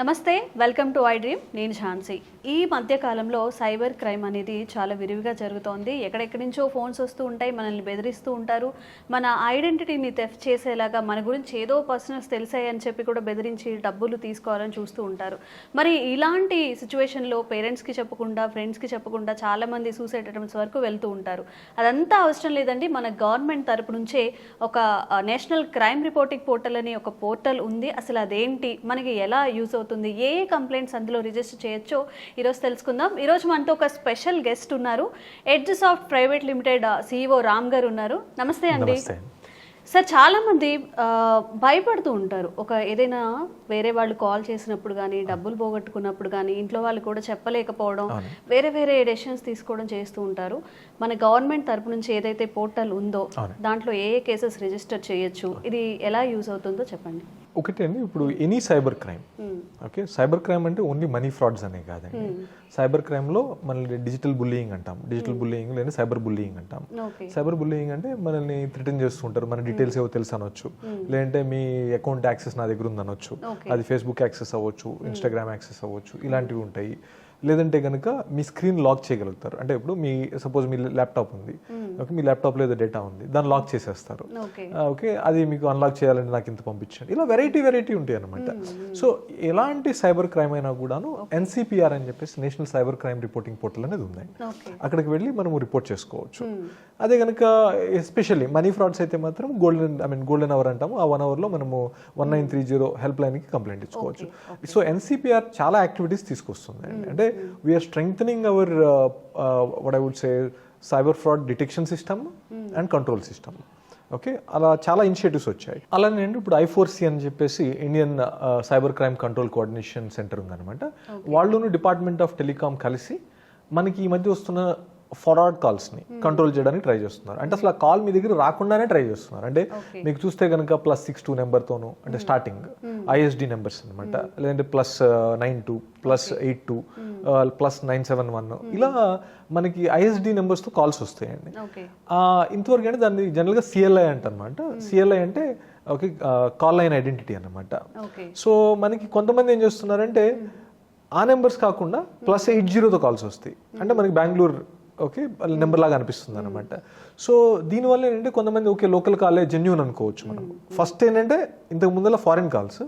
నమస్తే welcome to I dream నేను ఝాన్సీ. ఈ మధ్యకాలంలో సైబర్ క్రైమ్ అనేది చాలా విరివిగా జరుగుతోంది. ఎక్కడెక్కడి నుంచో ఫోన్స్ వస్తూ ఉంటాయి మనల్ని బెదిరిస్తూ ఉంటారు. మన ఐడెంటిటీని తెఫ్ చేసేలాగా మన గురించి ఏదో పర్సనల్స్ తెలిసాయని చెప్పి కూడా బెదిరించి డబ్బులు తీసుకోవాలని చూస్తూ ఉంటారు. మరి ఇలాంటి సిచ్యువేషన్లో పేరెంట్స్కి చెప్పకుండా ఫ్రెండ్స్కి చెప్పకుండా చాలామంది సూసైడ్ అటెంప్ట్స్ వరకు వెళ్తూ ఉంటారు. అదంతా అవసరం లేదండి. మన గవర్నమెంట్ తరపు నుంచే ఒక నేషనల్ క్రైమ్ రిపోర్టింగ్ పోర్టల్ అని ఒక పోర్టల్ ఉంది. అసలు అదేంటి? మనకి ఎలా యూజ్ అవుతుంది? ఏ ఏ కంప్లైంట్స్ అందులో రిజిస్టర్ చేయొచ్చో ఈరోజు తెలుసుకుందాం. ఈరోజు మనతో ఒక స్పెషల్ గెస్ట్ ఉన్నారు. Edge Soft private limited CEO Ram గారు ఉన్నారు. నమస్తే అండి. సార్ చాలా మంది ఆ, భయపడుతూ ఉంటారు. ఒక ఏదైనా వేరే వాళ్ళు కాల్ చేసినప్పుడు కానీ డబ్బులు పోగొట్టుకున్నప్పుడు కానీ ఇంట్లో వాళ్ళు కూడా చెప్పలేకపోవడం వేరే వేరే డెసిషన్స్ తీసుకోవడం చేస్తూ ఉంటారు. మన గవర్నమెంట్ తరపు నుంచి ఏదైతే పోర్టల్ ఉందో. దాంట్లో ఏ ఏ కేసెస్ రిజిస్టర్ చేయొచ్చు? ఇది ఎలా యూజ్ అవుతుందో చెప్పండి. ఒకటి అండి ఇప్పుడు any cyber crime okay cyber crime అంటే ఓన్లీ మనీ ఫ్రాడ్స్ అనే కాదండి. సైబర్ క్రైమ్లో మనల్ని డిజిటల్ బుల్లింగ్ అంటాం. డిజిటల్ బుల్లింగ్ లేదా సైబర్ బుల్లింగ్ అంటాం. సైబర్ బుల్లింగ్ అంటే మనల్ని థ్రిటన్ చేస్తుంటారు. మన డీటెయిల్స్ ఏవో తెలుసు అనొచ్చు. లేదంటే మీ అకౌంట్ యాక్సెస్ నా దగ్గర ఉంది అనొచ్చు Okay. అది ఫేస్బుక్ యాక్సెస్ అవ్వచ్చు ఇన్స్టాగ్రామ్ యాక్సెస్ అవ్వచ్చు ఇలాంటివి ఉంటాయి. లేదంటే కనుక మీ స్క్రీన్ లాక్ చేయగలుగుతారు. అంటే ఇప్పుడు మీ సపోజ్ మీ ల్యాప్టాప్ ఉంది. ఓకే మీ ల్యాప్టాప్లో ఏదో డేటా ఉంది. దాన్ని లాక్ చేసేస్తారు. ఓకే. అది మీకు అన్లాక్ చేయాలంటే నాకు ఇంత పంపించండి. ఇలా వెరైటీ వెరైటీ ఉంటాయి అనమాట సో ఎలాంటి సైబర్ క్రైమ్ అయినా కూడాను ఎన్సిపిఆర్ అని చెప్పేసి national cyber crime reporting portal అనేది ఉందండి అక్కడికి వెళ్ళి మనము రిపోర్ట్ చేసుకోవచ్చు. అదే కనుక ఎస్పెషల్లీ మనీ ఫ్రాడ్స్ అయితే మాత్రం golden I mean golden hour అంటాము. ఆ వన్ అవర్లో మనము one nine three zero help లైన్కి కంప్లైంట్ ఇచ్చుకోవచ్చు. సో ఎన్సిపిఆర్ చాలా యాక్టివిటీస్ తీసుకొస్తుంది అంటే we're strength our would I would say cyber fraud detection system and control system okay అలా చాలా ఇనిషియేటివ్స్ వచ్చాయి. అలానే ఇప్పుడు ఐఫోర్సి అని చెప్పేసి Indian cyber crime control coordination centre ఉందన్నమాట. వాళ్ళను డిపార్ట్మెంట్ ఆఫ్ టెలికాం కలిసి మనకి ఈ మధ్య వస్తున్న ఫార్వర్డ్ కాల్స్ని కంట్రోల్ చేయడానికి ట్రై చేస్తున్నారు. అంటే అసలు ఆ కాల్ మీ దగ్గర రాకుండానే ట్రై చేస్తున్నారు. అంటే. మీకు చూస్తే కనుక ప్లస్ సిక్స్ టూ నెంబర్తోను అంటే స్టార్టింగ్ ఐఎస్డి నెంబర్స్ అనమాట లేదంటే plus nine two plus eight two plus nine seven one. ఇలా మనకి ఐఎస్డి నెంబర్స్తో కాల్స్ వస్తాయండి. ఇంతవరకు అంటే దాన్ని జనరల్గా సిఎల్ఐ అంటనమాట సిఎల్ఐ అంటే ఓకే కాల్ లైన్ ఐడెంటిటీ అన్నమాట. ఓకే సో మనకి కొంతమంది ఏం చేస్తున్నారంటే ఆ నెంబర్స్ కాకుండా ప్లస్ ఎయిట్ జీరోతో కాల్స్ వస్తాయి. అంటే మనకి బెంగళూరు ఓకే నెంబర్ లాగా అనిపిస్తుంది అనమాట సో దీనివల్ల ఏంటంటే కొంతమంది ఓకే లోకల్ కాలే జెన్యున్ అనుకోవచ్చు మనం. ఫస్ట్ ఏంటంటే ఇంతకు ముందర ఫారిన్ కాల్స్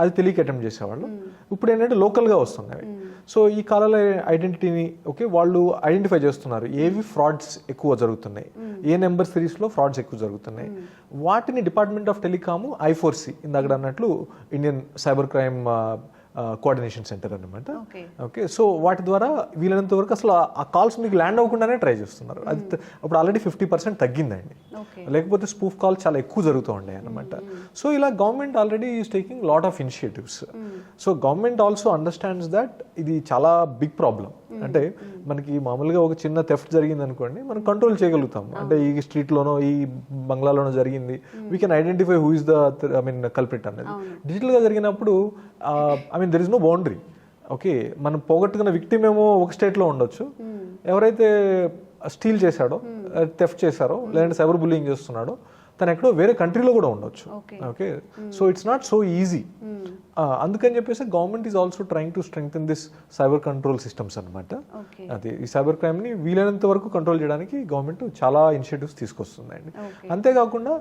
అది తెలియక అటెంప్ట్ చేసేవాళ్ళు. ఇప్పుడు ఏంటంటే లోకల్గా వస్తున్నాయి. సో ఈ కాలాల ఐడెంటిటీని ఓకే వాళ్ళు ఐడెంటిఫై చేస్తున్నారు. ఏవి ఫ్రాడ్స్ ఎక్కువ జరుగుతున్నాయి. ఏ నెంబర్ సిరీస్లో ఫ్రాడ్స్ ఎక్కువ జరుగుతున్నాయి. వాటిని డిపార్ట్మెంట్ ఆఫ్ టెలికాము ఐఫోర్సి ఇందాక అన్నట్లు Indian cyber crime coordination centre అన్నమాట. ఓకే. సో వాటి ద్వారా వీలైనంత వరకు అసలు ఆ- కాల్స్ మీకు ల్యాండ్ అవ్వకుండానే ట్రై చేస్తున్నారు. అది త- అప్పుడు ఆల్రెడీ ఫిఫ్టీ పర్సెంట్ తగ్గిందండి. లేకపోతే స్పూఫ్ కాల్ చాలా ఎక్కువ జరుగుతూ ఉండే అనమాట సో ఇలా government already is taking lot of initiatives so government also understands that ఇది చాలా బిగ్ ప్రాబ్లం అంటే మనకి మామూలుగా ఒక చిన్న థెఫ్ట్ జరిగింది అనుకోండి మనం కంట్రోల్ చేయగలుగుతాం అంటే ఈ స్ట్రీట్ లోనో ఈ బంగ్లాలోనో జరిగింది. We can identify who is the I mean culprit అనేది డిజిటల్గా జరిగినప్పుడు I mean there is no boundary okay మనం పోగొట్టుకున్న విక్టిమ్ ఏమో ఒక స్టేట్లో ఉండొచ్చు. ఎవరైతే స్టీల్ చేశాడో థెఫ్ట్ చేశారో లేదంటే సైబర్ బుల్లింగ్ చేస్తున్నాడో తను ఎక్కడో వేరే కంట్రీలో కూడా ఉండొచ్చు. Okay so it's not so easy అందుకని చెప్పేసి government is also trying to strengthen this cyber control systems అనమాట అది ఈ సైబర్ క్రైమ్ని వీలైనంత వరకు కంట్రోల్ చేయడానికి గవర్నమెంట్ చాలా ఇనిషియేటివ్స్ తీసుకొస్తుందండి. అంతేకాకుండా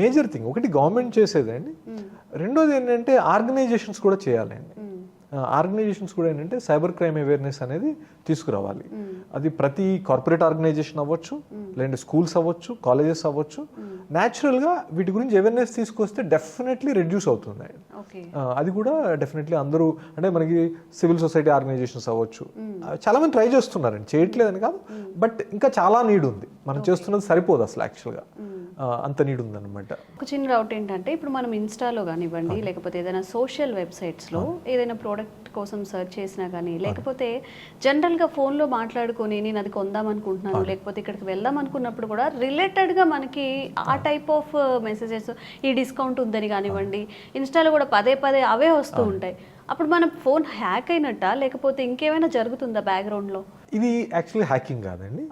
మేజర్ థింగ్ ఒకటి గవర్నమెంట్ చేసేదండి రెండోది ఏంటంటే ఆర్గనైజేషన్స్ కూడా చేయాలండి ఆర్గనైజేషన్స్ కూడా ఏంటంటే సైబర్ క్రైమ్ అవేర్నెస్ అనేది తీసుకురావాలి. అది ప్రతి కార్పొరేట్ ఆర్గనైజేషన్ అవ్వచ్చు లేదంటే స్కూల్స్ అవ్వచ్చు కాలేజెస్ అవ్వచ్చు న్యాచురల్గా వీటి గురించి అవేర్నెస్ తీసుకొస్తే డెఫినెట్లీ రెడ్యూస్ అవుతుంది అది కూడా డెఫినెట్లీ అందరూ అంటే మనకి సివిల్ సొసైటీ ఆర్గనైజేషన్స్ అవ్వచ్చు. ఆ, చాలా మంది ట్రై చేస్తున్నారండి. చేయట్లేదని కాదు. బట్ ఇంకా చాలా నీడ్ ఉంది. మనం చేస్తున్నది సరిపోదు అసలు యాక్చువల్గా అంత నీడ్ ఉందన్నమాట ఒక చిన్న డౌట్ ఏంటంటే ఇప్పుడు మనం ఇన్స్టాలో కానివ్వండి లేకపోతే ఏదైనా సోషల్ వెబ్సైట్స్లో ఏదైనా ప్రోడక్ట్ కోసం సెర్చ్ చేసినా కానీ లేకపోతే జనరల్గా ఫోన్లో మాట్లాడుకొని నేను అది కొందాం అనుకుంటున్నాను లేకపోతే ఇక్కడికి వెళ్దాం అనుకున్నప్పుడు కూడా రిలేటెడ్గా మనకి ఆ టైప్ ఆఫ్ మెసేజెస్ ఈ డిస్కౌంట్ ఉందని కానివ్వండి ఇన్స్టాలో కూడా పదే పదే అవే వస్తూ ఉంటాయి. అప్పుడు మన ఫోన్ హ్యాక్ అయినట్టా లేకపోతే ఇంకేమైనా జరుగుతుందా బ్యాక్గ్రౌండ్లో ఇది యాక్చువల్లీ హ్యాకింగ్ కాదండి.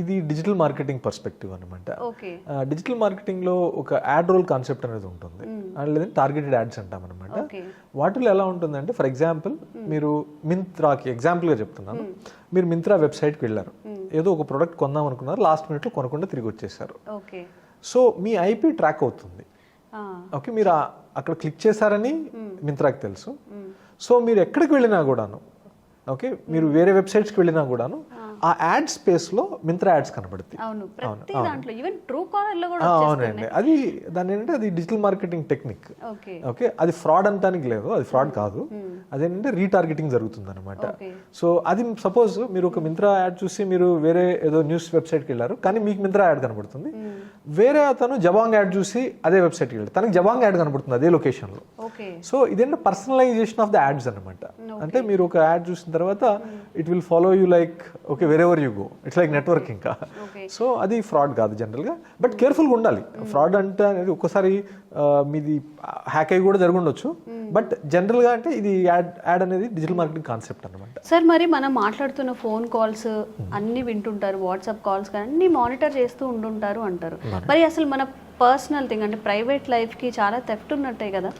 ఇది డిజిటల్ మార్కెటింగ్ పర్స్పెక్టివ్ అనమాట డిజిటల్ మార్కెటింగ్లో ఒక యాడ్ రోల్ కాన్సెప్ట్ అనేది ఉంటుంది. లేదంటే టార్గెటెడ్ యాడ్స్ అంటాం అనమాట వాటిలో ఎలా ఉంటుందంటే ఫర్ ఎగ్జాంపుల్ మీరు మింత్రాకి ఎగ్జాంపుల్గా చెప్తున్నాను. మీరు మింత్రా వెబ్సైట్కి వెళ్ళారు. ఏదో ఒక ప్రోడక్ట్ కొందాం అనుకున్నారు లాస్ట్ మినిట్లో కొనకుండా తిరిగి వచ్చేసారు. సో మీ ఐపీ ట్రాక్ అవుతుంది. ఓకే మీరు అక్కడ క్లిక్ చేశారని మింత్రాకి తెలుసు. సో మీరు ఎక్కడికి వెళ్ళినా కూడాను ఓకే మీరు వేరే వెబ్సైట్స్కి వెళ్ళినా కూడాను ఆ యాడ్ స్పేస్లో మింత్రా యాడ్స్ కనబడుతాయి. అవును ప్రతి దాంట్లో ఈవెన్ ట్రూ కాలర్లో కూడా అవునండి. అది దాని ఏంటంటే అది డిజిటల్ మార్కెటింగ్ టెక్నిక్ ఓకే. అది ఫ్రాడ్ అంటానికి లేదు అది ఫ్రాడ్ కాదు. అదేంటంటే రీటార్గెటింగ్ జరుగుతుంది అనమాట సో అది సపోజ్ మీరు ఒక మింత్రా యాడ్ చూసి మీరు వేరే ఏదో న్యూస్ వెబ్సైట్కి వెళ్ళారు కానీ మీకు మింత్రా యాడ్ కనబడుతుంది. వేరే అతను జబాంగ్ యాడ్ చూసి అదే వెబ్సైట్కి వెళ్ళారు తనకి జబాంగ్ యాడ్ కనబడుతుంది అదే లొకేషన్లో సో ఇదేంటే పర్సనలైజేషన్ ఆఫ్ ద యాడ్స్ అనమాట అంటే మీరు ఒక యాడ్ చూసిన తర్వాత it will follow you like okay wherever you go it's like network ఇంకా. సో అది ఫ్రాడ్ కాదు జనరల్గా బట్ కేర్ఫుల్గా ఉండాలి. ఫ్రాడ్ అంటే అనేది ఒక్కసారి మీది హ్యాక్ అయ్యి కూడా జరుగుండొచ్చు. బట్ జనరల్గా అంటే ఇది యాడ్ యాడ్ అనేది డిజిటల్ మార్కెటింగ్ కాన్సెప్ట్ అనమాట సార్ మరి మనం మాట్లాడుతున్న ఫోన్ కాల్స్ అన్ని వింటుంటారు వాట్సాప్ కాల్స్ కానీ అన్ని మానిటర్ చేస్తూ ఉంటుంటారు అంటారు. మరి అసలు మన పర్సనల్ థింగ్ అంటే ప్రైవేట్కి చాలా థెఫ్ట్ ఉన్నట్టే కదా?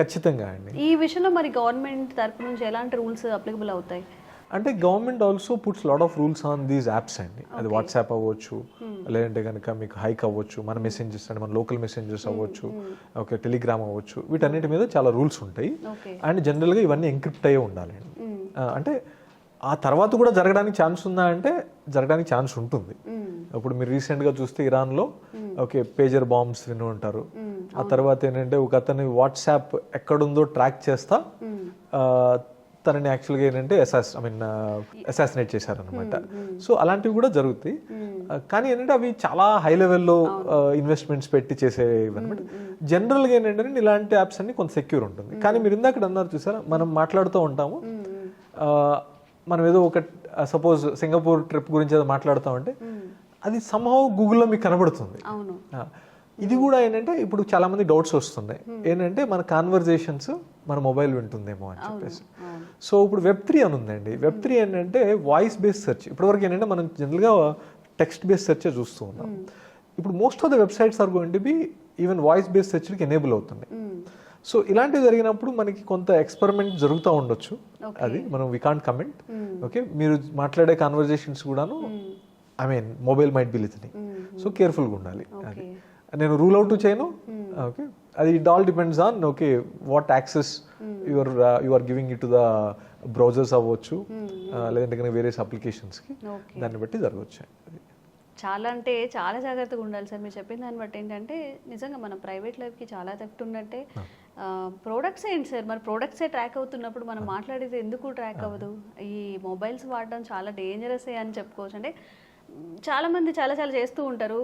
ఖచ్చితంగా అండి. ఈ విషయంలో మరి గవర్నమెంట్ తరపు నుంచి ఎలాంటి రూల్స్ అప్లికబుల్ అవుతాయి? అంటే government also puts lot of rules on these apps అండి. అది వాట్సాప్ అవ్వచ్చు లేదంటే కనుక మీకు హైక్ అవ్వచ్చు మన మెసేంజెస్ అంటే మన లోకల్ మెసేంజెస్ అవ్వచ్చు ఓకే టెలిగ్రామ్ అవ్వచ్చు వీటన్నిటి మీద చాలా రూల్స్ ఉంటాయి. అండ్ జనరల్గా ఇవన్నీ ఎంక్రిప్ట్ అయ్యే ఉండాలి ఆ, అంటే ఆ తర్వాత కూడా జరగడానికి ఛాన్స్ ఉందా అంటే జరగడానికి ఛాన్స్ ఉంటుంది. ఇప్పుడు మీరు రీసెంట్గా చూస్తే ఇరాన్లో ఓకే పేజర్ బాంబ్స్ విని ఉంటారు. ఆ తర్వాత ఏంటంటే ఒక అతని వాట్సాప్ ఎక్కడుందో ట్రాక్ చేస్తా తనని యాక్చువల్గా ఏంటంటే అసాస్ ఐ మీన్ అసాసినేట్ చేశారనమాట సో అలాంటివి కూడా జరుగుతాయి. ఆ, కానీ ఏంటంటే అవి చాలా హై లెవెల్లో ఇన్వెస్ట్మెంట్స్ పెట్టి చేసేవి అనమాట జనరల్గా ఏంటంటే ఇలాంటి యాప్స్ అన్ని కొంత సెక్యూర్ ఉంటుంది. కానీ మీరు ఇందాక అన్నారు చూసారా మనం మాట్లాడుతూ ఉంటాము. ఆ, మనం ఏదో ఒక సపోజ్ సింగపూర్ ట్రిప్ గురించి ఏదో మాట్లాడుతామంటే అది సంహవ్ గూగుల్లో మీకు కనబడుతుంది. అవును. ఆ, ఇది కూడా ఏంటంటే ఇప్పుడు చాలా మంది డౌట్స్ వస్తున్నాయి. ఏంటంటే మన కాన్వర్జేషన్స్ మన మొబైల్ వింటుందేమో అని చెప్పేసి. సో ఇప్పుడు వెబ్ త్రీ అని ఉందండి. వెబ్ త్రీ ఏంటంటే వాయిస్ బేస్డ్ సెర్చ్ ఇప్పటివరకు ఏంటంటే మనం జనరల్గా టెక్స్ట్ బేస్డ్ సెర్చే చూస్తూ ఉన్నాం. ఇప్పుడు most of the websites are going to be even voice based సెర్చ్కి enable అవుతుంది సో ఇలాంటివి జరిగినప్పుడు మనకి కొంత ఎక్స్పెరిమెంట్ జరుగుతూ ఉండొచ్చు. అది మనం వి కాంట్ కమెంట్ ఓకే మీరు మాట్లాడే కాన్వర్జేషన్స్ కూడాను I mean mobile might be listening so కేర్ఫుల్గా ఉండాలి. అది. నేను రూల్ అవుట్ చేయను. ఓకే అది it all depends on okay what access your you are giving it to the browsers అవ్వచ్చు uh, లేదంటే కనుక వేరియస్ అప్లికేషన్స్కి దాన్ని బట్టి జరగవచ్చు. చాలా అంటే చాలా జాగ్రత్తగా ఉండాలి సార్. మీరు చెప్పిన దాన్ని బట్టి ఏంటంటే నిజంగా మన ప్రైవేట్ లైఫ్కి చాలా థెఫ్ట్ ఉన్నట్టే ప్రోడక్ట్స్ ఏంటి సార్? మరి ప్రోడక్ట్సే ట్రాక్ అవుతున్నప్పుడు మనం మాట్లాడేది ఎందుకు ట్రాక్ అవ్వదు? ఈ మొబైల్స్ వాడడం చాలా డేంజరస్ అని చెప్పుకోవచ్చు. అంటే మ్, చాలా మంది చాలా చాలా చేస్తూ ఉంటారు.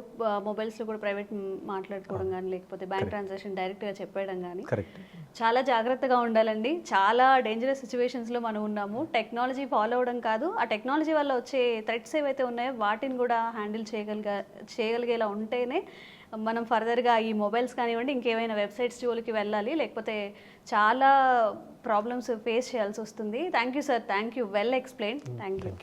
మొబైల్స్లో కూడా ప్రైవేట్ మాట్లాడుకోవడం కానీ లేకపోతే బ్యాంక్ ట్రాన్సాక్షన్ డైరెక్ట్గా చెప్పేయడం కానీ చాలా జాగ్రత్తగా ఉండాలండి. చాలా డేంజరస్ సిచ్యువేషన్స్లో మనం ఉన్నాము. టెక్నాలజీ ఫాలో అవ్వడం కాదు. ఆ టెక్నాలజీ వల్ల వచ్చే థ్రెట్స్ ఏవైతే ఉన్నాయో వాటిని కూడా హ్యాండిల్ చేయగలిగా చేయగలిగేలా ఉంటేనే మనం ఫర్దర్గా ఈ మొబైల్స్ కానివ్వండి ఇంకేమైనా వెబ్సైట్స్ జోలికి వెళ్ళాలి లేకపోతే చాలా ప్రాబ్లమ్స్ ఫేస్ చేయాల్సి వస్తుంది. Thank you sir thank you well explain thank you